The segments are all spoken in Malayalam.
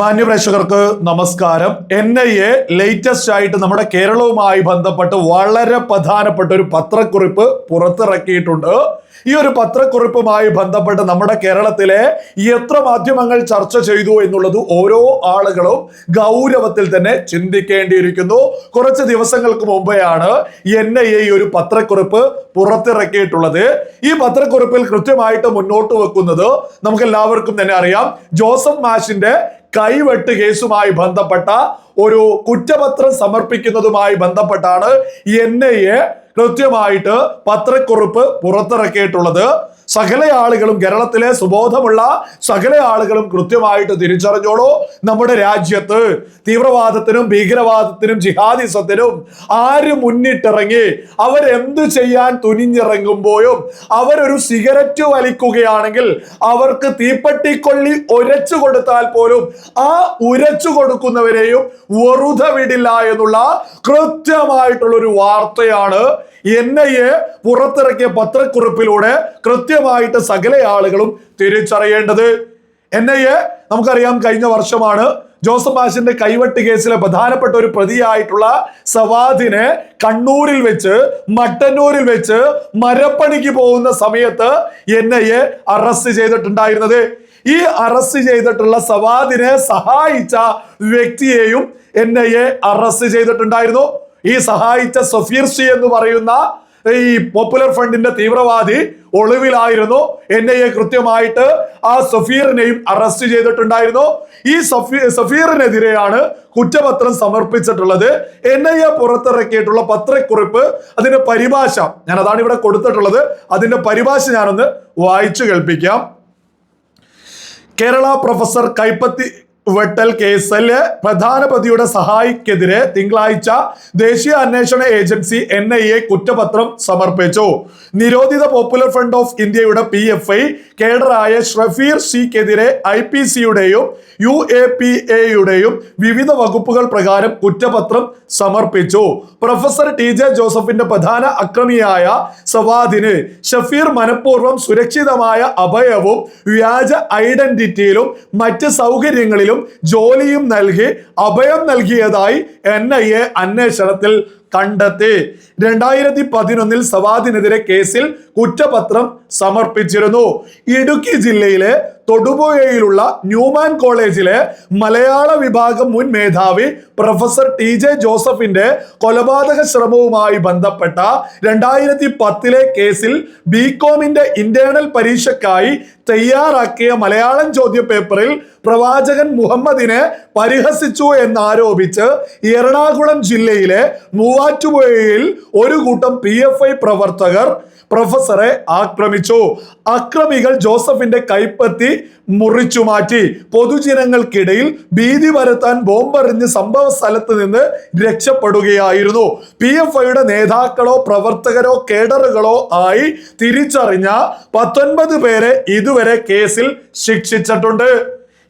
മാന്യപ്രേക്ഷകർക്ക് നമസ്കാരം. എൻ ഐ എ ലേറ്റസ്റ്റ് ആയിട്ട് നമ്മുടെ കേരളവുമായി ബന്ധപ്പെട്ട് വളരെ പ്രധാനപ്പെട്ട ഒരു പത്രക്കുറിപ്പ് പുറത്തിറക്കിയിട്ടുണ്ട്. ഈ ഒരു പത്രക്കുറിപ്പുമായി ബന്ധപ്പെട്ട് നമ്മുടെ കേരളത്തിലെ എത്ര മാധ്യമങ്ങൾ ചർച്ച ചെയ്തു എന്നുള്ളത് ഓരോ ആളുകളും ഗൗരവത്തിൽ തന്നെ ചിന്തിക്കേണ്ടിയിരിക്കുന്നു. കുറച്ച് ദിവസങ്ങൾക്ക് മുമ്പെയാണ് എൻ ഐ എ ഒരു പത്രക്കുറിപ്പ് പുറത്തിറക്കിയിട്ടുള്ളത്. ഈ പത്രക്കുറിപ്പിൽ കൃത്യമായിട്ട് മുന്നോട്ട് വെക്കുന്നത് നമുക്ക് എല്ലാവർക്കും തന്നെ അറിയാം. ജോസഫ് മാഷിന്റെ കൈവെട്ട് കേസുമായി ബന്ധപ്പെട്ട ഒരു കുറ്റപത്രം സമർപ്പിക്കുന്നതുമായി ബന്ധപ്പെട്ടാണ് എൻ ഐ എ കൃത്യമായിട്ട് പത്രക്കുറിപ്പ് പുറത്തിറക്കിയിട്ടുള്ളത്. സകല ആളുകളും കേരളത്തിലെ സുബോധമുള്ള സകല ആളുകളും കൃത്യമായിട്ട് തിരിച്ചറിഞ്ഞോളൂ. നമ്മുടെ രാജ്യത്ത് തീവ്രവാദത്തിനും ഭീകരവാദത്തിനും ജിഹാദിസത്തിനും ആര് മുന്നിട്ടിറങ്ങി അവരെന്ത് ചെയ്യാൻ തുനിഞ്ഞിറങ്ങുമ്പോഴും അവരൊരു സിഗരറ്റ് വലിക്കുകയാണെങ്കിൽ അവർക്ക് തീപ്പട്ടിക്കൊള്ളി ഉരച്ചു കൊടുത്താൽ പോലും ആ ഉരച്ചു കൊടുക്കുന്നവരെയും വെറുതെ വിടില്ല എന്നുള്ള കൃത്യമായിട്ടുള്ളൊരു വാർത്തയാണ് എൻ ഐ എ പുറത്തിറക്കിയ പത്രക്കുറിപ്പിലൂടെ കൃത്യമായിട്ട് സകല ആളുകളും തിരിച്ചറിയേണ്ടത്. എൻ ഐ എ നമുക്കറിയാം കഴിഞ്ഞ വർഷമാണ് ജോസഫ് മാഷിന്റെ കൈവെട്ട് കേസിലെ പ്രധാനപ്പെട്ട ഒരു പ്രതിയായിട്ടുള്ള സവാദിനെ കണ്ണൂരിൽ വെച്ച് മട്ടന്നൂരിൽ വെച്ച് മരപ്പണിക്ക് പോകുന്ന സമയത്ത് എൻ ഐ എ അറസ്റ്റ് ചെയ്തിട്ടുണ്ടായിരുന്നത്. ഈ അറസ്റ്റ് ചെയ്തിട്ടുള്ള സവാദിനെ സഹായിച്ച വ്യക്തിയെയും എൻ ഐ എ അറസ്റ്റ് ചെയ്തിട്ടുണ്ടായിരുന്നു. ഈ സഹായിച്ച സഫീർ സി എന്ന് പറയുന്ന ഈ പോപ്പുലർ ഫ്രണ്ടിന്റെ തീവ്രവാദി ഒളിവിലായിരുന്നു. എൻ ഐ എ കൃത്യമായിട്ട് ആ സഫീറിനെയും അറസ്റ്റ് ചെയ്തിട്ടുണ്ടായിരുന്നു. ഈ സഫീ സഫീറിനെതിരെയാണ് കുറ്റപത്രം സമർപ്പിച്ചിട്ടുള്ളത്. എൻ ഐ എ പുറത്തിറക്കിയിട്ടുള്ള പത്രക്കുറിപ്പ് അതിന്റെ പരിഭാഷ ഞാൻ അതാണ് ഇവിടെ കൊടുത്തിട്ടുള്ളത്. അതിന്റെ പരിഭാഷ ഞാനൊന്ന് വായിച്ചു കേൾപ്പിക്കാം. കേരള പ്രൊഫസർ കൈപ്പത്തി വെട്ടൽ കേസിൽ പ്രധാന പ്രതിയുടെ സഹായിക്കെതിരെ തിങ്കളാഴ്ച ദേശീയ അന്വേഷണ ഏജൻസി എൻ ഐ എ കുറ്റപത്രം സമർപ്പിച്ചു. നിരോധിത പോപ്പുലർ ഫ്രണ്ട് ഓഫ് ഇന്ത്യയുടെ പി എഫ് ഐ കേഡറായ ഷഫീർ ഷിക്കെതിരെ ഐ പി സിയുടെയും യു എ പി എയുടെയും വിവിധ വകുപ്പുകൾ പ്രകാരം കുറ്റപത്രം സമർപ്പിച്ചു. പ്രൊഫസർ ടി ജെ ജോസഫിന്റെ പ്രധാന അക്രമിയായ സവാദിന് ഷഫീർ മനഃപൂർവം സുരക്ഷിതമായ അഭയവും വ്യാജ ഐഡന്റിറ്റിയിലും മറ്റ് സൗകര്യങ്ങളിലും ജോലിയും നൽകി അഭയം നൽകിയതായി എൻ ഐ എ അന്വേഷണത്തിൽ കണ്ടെത്തി. രണ്ടായിരത്തി പതിനൊന്നിൽ സവാദിനെതിരെ കേസിൽ കുറ്റപത്രം സമർപ്പിച്ചിരുന്നു. ഇടുക്കി ജില്ലയിലെ തൊടുപുഴയിലുള്ള ന്യൂമാൻ കോളേജിലെ മലയാള വിഭാഗം മുൻ മേധാവി പ്രൊഫസർ ടി ജെ ജോസഫിന്റെ കൊലപാതക ശ്രമവുമായി ബന്ധപ്പെട്ട രണ്ടായിരത്തി പത്തിലെ കേസിൽ ബികോമിന്റെ ഇന്റേണൽ പരീക്ഷയ്ക്കായി തയ്യാറാക്കിയ മലയാളം ചോദ്യ പേപ്പറിൽ പ്രവാചകൻ മുഹമ്മദിനെ പരിഹസിച്ചു എന്നാരോപിച്ച് എറണാകുളം ജില്ലയിലെ മൂവാറ്റുപുഴയിൽ ഒരു കൂട്ടം പി എഫ് ഐ പ്രവർത്തകർ പ്രൊഫസറെ ആക്രമിച്ചു. അക്രമികൾ ജോസഫിന്റെ കൈപ്പത്തി മുറിച്ചു മാറ്റി. പൊതുജനങ്ങൾക്കിടയിൽ ഭീതി വരുത്താൻ ബോംബെറിഞ്ഞ് സംഭവ സ്ഥലത്ത് നിന്ന് രക്ഷപ്പെടുകയായിരുന്നു. പി എഫ് ഐയുടെ നേതാക്കളോ പ്രവർത്തകരോ കേഡറുകളോ ആയി തിരിച്ചറിഞ്ഞ പത്തൊൻപത് പേരെ ഇതുവരെ കേസിൽ ശിക്ഷിച്ചിട്ടുണ്ട്.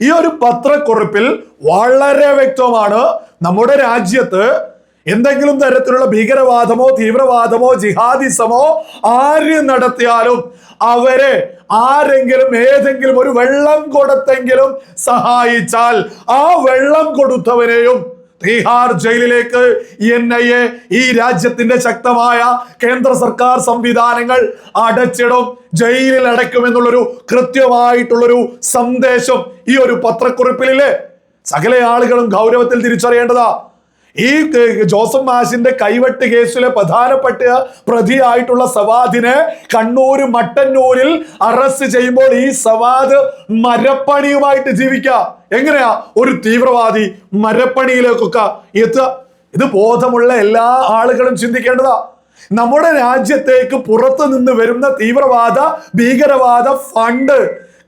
ഈ ഒരു പത്രക്കുറിപ്പിൽ വളരെ വ്യക്തമാണ്. നമ്മുടെ രാജ്യത്ത് എന്തെങ്കിലും തരത്തിലുള്ള ഭീകരവാദമോ തീവ്രവാദമോ ജിഹാദിസമോ ആര് നടത്തിയാലും അവരെ ആരെങ്കിലും ഏതെങ്കിലും ഒരു വെള്ളം കൊടുത്തെങ്കിലും സഹായിച്ചാൽ ആ വെള്ളം കൊടുത്തവരെയും തീഹാർ ജയിലിലേക്ക് എൻ ഐ എ ഈ രാജ്യത്തിന്റെ ശക്തമായ കേന്ദ്ര സർക്കാർ സംവിധാനങ്ങൾ അടച്ചിടും ജയിലിൽ അടയ്ക്കുമെന്നുള്ളൊരു കൃത്യമായിട്ടുള്ളൊരു സന്ദേശം ഈ ഒരു പത്രക്കുറിപ്പിലില്ലേ? സകല ആളുകളും ഗൗരവത്തിൽ തിരിച്ചറിയേണ്ടതാ. ഈ ജോസഫ് മാഷിന്റെ കൈവെട്ട് കേസിലെ പ്രധാനപ്പെട്ട പ്രതിയായിട്ടുള്ള സവാദിനെ കണ്ണൂര് മട്ടന്നൂരിൽ അറസ്റ്റ് ചെയ്യുമ്പോൾ ഈ സവാദ് മരപ്പണിയുമായിട്ട് ജീവിക്കുക. എങ്ങനെയാ? ഒരു തീവ്രവാദി മരപ്പണിയിലേക്കൊക്കെ എത്തുക. ഇത് ബോധമുള്ള എല്ലാ ആളുകളും ചിന്തിക്കേണ്ടതാ. നമ്മുടെ രാജ്യത്തേക്ക് പുറത്തു നിന്ന് വരുന്ന തീവ്രവാദ ഭീകരവാദ ഫണ്ട്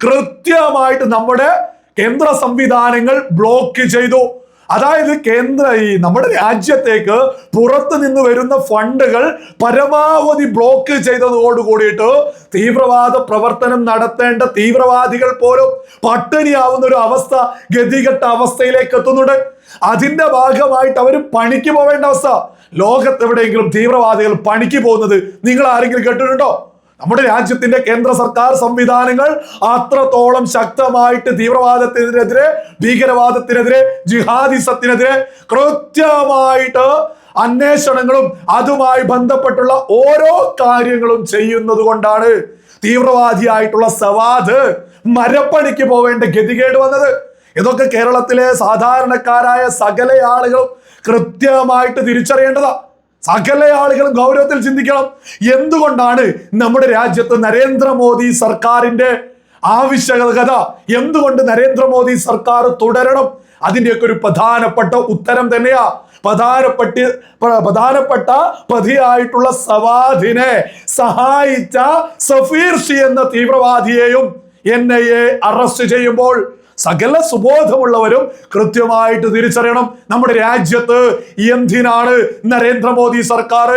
കൃത്യമായിട്ട് നമ്മുടെ കേന്ദ്ര സംവിധാനങ്ങൾ ബ്ലോക്ക് ചെയ്തു. അതായത് കേന്ദ്ര ഈ നമ്മുടെ രാജ്യത്തേക്ക് പുറത്തു നിന്ന് വരുന്ന ഫണ്ടുകൾ പരമാവധി ബ്ലോക്ക് ചെയ്തതോട് കൂടിയിട്ട് തീവ്രവാദ പ്രവർത്തനം നടത്തേണ്ട തീവ്രവാദികൾ പോലും പട്ടിണിയാവുന്ന ഒരു അവസ്ഥ ഗതികെട്ട അവസ്ഥയിലേക്ക് എത്തുന്നുണ്ട്. അതിന്റെ ഭാഗമായിട്ട് അവർ പണിക്ക് പോവേണ്ട അവസ്ഥ. ലോകത്ത് എവിടെയെങ്കിലും തീവ്രവാദികൾ പണിക്ക് പോകുന്നത് നിങ്ങൾ ആരെങ്കിലും കേട്ടിട്ടുണ്ടോ? നമ്മുടെ രാജ്യത്തിന്റെ കേന്ദ്ര സർക്കാർ സംവിധാനങ്ങൾ അത്രത്തോളം ശക്തമായിട്ട് തീവ്രവാദത്തിനെതിരെ ഭീകരവാദത്തിനെതിരെ ജിഹാദിസത്തിനെതിരെ കൃത്യമായിട്ട് അന്വേഷണങ്ങളും അതുമായി ബന്ധപ്പെട്ടുള്ള ഓരോ കാര്യങ്ങളും ചെയ്യുന്നത് കൊണ്ടാണ് തീവ്രവാദിയായിട്ടുള്ള സവാദ് മരപ്പണിക്ക് പോവേണ്ട ഗതികേട് വന്നത്. ഇതൊക്കെ കേരളത്തിലെ സാധാരണക്കാരായ സകല ആളുകളും കൃത്യമായിട്ട് തിരിച്ചറിയേണ്ടതാ. സകല ആളുകളും ഗൗരവത്തിൽ ചിന്തിക്കണം. എന്തുകൊണ്ടാണ് നമ്മുടെ രാജ്യത്ത് നരേന്ദ്രമോദി സർക്കാരിന്റെ ആവശ്യകത എന്തുകൊണ്ട് നരേന്ദ്രമോദി സർക്കാർ തുടരണം? അതിന്റെയൊക്കെ ഒരു പ്രധാനപ്പെട്ട ഉത്തരം തന്നെയാ. പ്രധാനപ്പെട്ട പ്ര- പ്രധാനപ്പെട്ട പ്രതിയായിട്ടുള്ള സവാദിനെ സഹായിച്ച സഫീർ ഷി എന്ന തീവ്രവാദിയെയും എൻ ഐ എ അറസ്റ്റ് ചെയ്യുമ്പോൾ സകല സുബോധമുള്ളവരും കൃത്യമായിട്ട് തിരിച്ചറിയണം. നമ്മുടെ രാജ്യത്ത് എന്തിനാണ് നരേന്ദ്രമോദി സർക്കാർ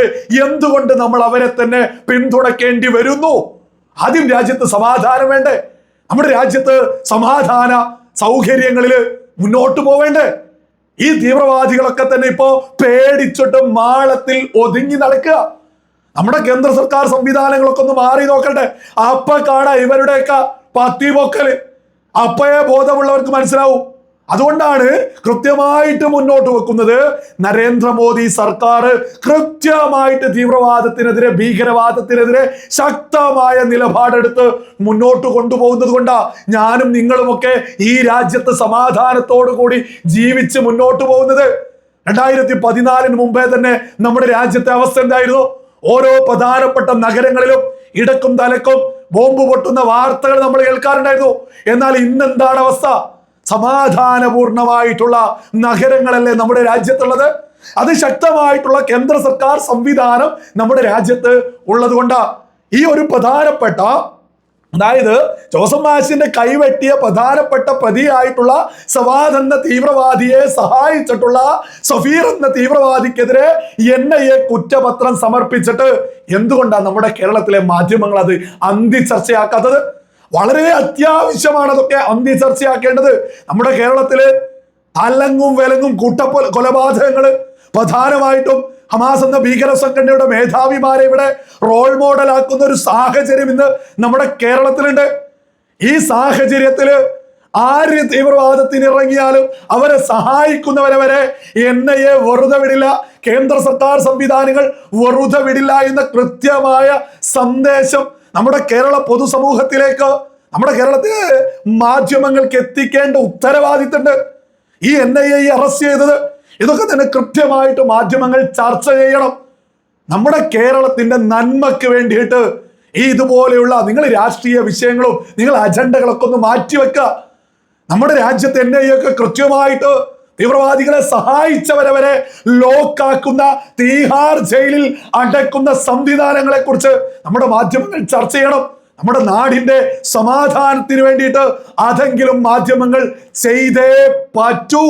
എന്തുകൊണ്ട് നമ്മൾ അവരെ തന്നെ പിന്തുണയ്ക്കേണ്ടി വരുന്നു? ആദ്യം രാജ്യത്ത് സമാധാനം വേണ്ടേ? നമ്മുടെ രാജ്യത്ത് സമാധാന സൗകര്യങ്ങളിൽ മുന്നോട്ട് പോവേണ്ടേ? ഈ തീവ്രവാദികളൊക്കെ തന്നെ ഇപ്പോ പേടിച്ചിട്ട് മാളത്തിൽ ഒതുങ്ങി നടക്കുക. നമ്മുടെ കേന്ദ്ര സർക്കാർ സംവിധാനങ്ങളൊക്കെ ഒന്ന് മാറി നോക്കട്ടെ അപ്പ കാണാ ഇവരുടെയൊക്കെ പത്തി അപ്പയെ ബോധമുള്ളവർക്ക് മനസ്സിലാവും. അതുകൊണ്ടാണ് കൃത്യമായിട്ട് മുന്നോട്ട് വെക്കുന്നത് നരേന്ദ്രമോദി സർക്കാർ കൃത്യമായിട്ട് തീവ്രവാദത്തിനെതിരെ ഭീകരവാദത്തിനെതിരെ ശക്തമായ നിലപാടെടുത്ത് മുന്നോട്ട് കൊണ്ടുപോകുന്നത് കൊണ്ടാ ഞാനും നിങ്ങളുമൊക്കെ ഈ രാജ്യത്ത് സമാധാനത്തോടു കൂടി ജീവിച്ച് മുന്നോട്ട് പോകുന്നത്. രണ്ടായിരത്തി പതിനാലിന് മുമ്പേ തന്നെ നമ്മുടെ രാജ്യത്തെ അവസ്ഥ എന്തായിരുന്നു? ഓരോ പ്രധാനപ്പെട്ട നഗരങ്ങളിലും ഇടക്കും തലക്കും ബോംബ് പൊട്ടുന്ന വാർത്തകൾ നമ്മൾ കേൾക്കാറുണ്ടായിരുന്നു. എന്നാൽ ഇന്ന് എന്താണ് അവസ്ഥ? സമാധാനപൂർണമായിട്ടുള്ള നഗരങ്ങളല്ലേ നമ്മുടെ രാജ്യത്തുള്ളത്? അത് ശക്തമായിട്ടുള്ള കേന്ദ്ര സർക്കാർ സംവിധാനം നമ്മുടെ രാജ്യത്ത് ഉള്ളതുകൊണ്ട്. ഈ ഒരു പ്രധാനപ്പെട്ട അതായത് ജോസഫ് മാഷിന്റെ കൈവെട്ടിയ പ്രധാനപ്പെട്ട പ്രതിയായിട്ടുള്ള സവാദ് എന്ന തീവ്രവാദിയെ സഹായിച്ചിട്ടുള്ള സഫീർ എന്ന തീവ്രവാദിക്കെതിരെ എൻ ഐ എ കുറ്റപത്രം സമർപ്പിച്ചിട്ട് എന്തുകൊണ്ടാണ് നമ്മുടെ കേരളത്തിലെ മാധ്യമങ്ങൾ അത് അന്തി ചർച്ചയാക്കാത്തത് വളരെ അത്യാവശ്യമാണ് അതൊക്കെ അന്തി ചർച്ചയാക്കേണ്ടത് നമ്മുടെ കേരളത്തിലെ അലങ്ങും വിലങ്ങും കൂട്ടപ്പോ കൊലപാതകങ്ങൾ പ്രധാനമായിട്ടും ഹമാസ് എന്ന ഭീകര സംഘടനയുടെ മേധാവിമാരെ ഇവിടെ റോൾ മോഡൽ ആക്കുന്ന ഒരു സാഹചര്യം ഇന്ന് നമ്മുടെ കേരളത്തിലുണ്ട്. ഈ സാഹചര്യത്തിൽ ആര് തീവ്രവാദത്തിന് ഇറങ്ങിയാലും അവരെ സഹായിക്കുന്നവരെ വരെ എൻ ഐ എ വെറുതെ വിടില്ല കേന്ദ്ര സർക്കാർ സംവിധാനങ്ങൾ വെറുതെ വിടില്ല എന്ന കൃത്യമായ സന്ദേശം നമ്മുടെ കേരള പൊതുസമൂഹത്തിലേക്ക് നമ്മുടെ കേരളത്തിലെ മാധ്യമങ്ങൾക്ക് എത്തിക്കേണ്ട ഉത്തരവാദിത്തമുണ്ട്. ഈ എൻ ഐ എ അറസ്റ്റ് ചെയ്തത് ഇതൊക്കെ തന്നെ കൃത്യമായിട്ട് മാധ്യമങ്ങൾ ചർച്ച ചെയ്യണം. നമ്മുടെ കേരളത്തിന്റെ നന്മയ്ക്ക് വേണ്ടിയിട്ട് ഈ ഇതുപോലെയുള്ള നിങ്ങൾ രാഷ്ട്രീയ വിഷയങ്ങളും നിങ്ങൾ അജണ്ടകളൊക്കെ ഒന്ന് മാറ്റിവെക്കുക നമ്മുടെ രാജ്യത്ത് എൻ ഐ ഒക്കെ കൃത്യമായിട്ട് തീവ്രവാദികളെ സഹായിച്ചവരെ വരെ ലോക്കാക്കുന്ന തീഹാർ ജയിലിൽ അടക്കുന്ന സംവിധാനങ്ങളെ കുറിച്ച് നമ്മുടെ മാധ്യമങ്ങൾ ചർച്ച ചെയ്യണം. നമ്മുടെ നാടിന്റെ സമാധാനത്തിന് വേണ്ടിയിട്ട് അതെങ്കിലും മാധ്യമങ്ങൾ ചെയ്തേ പറ്റൂ.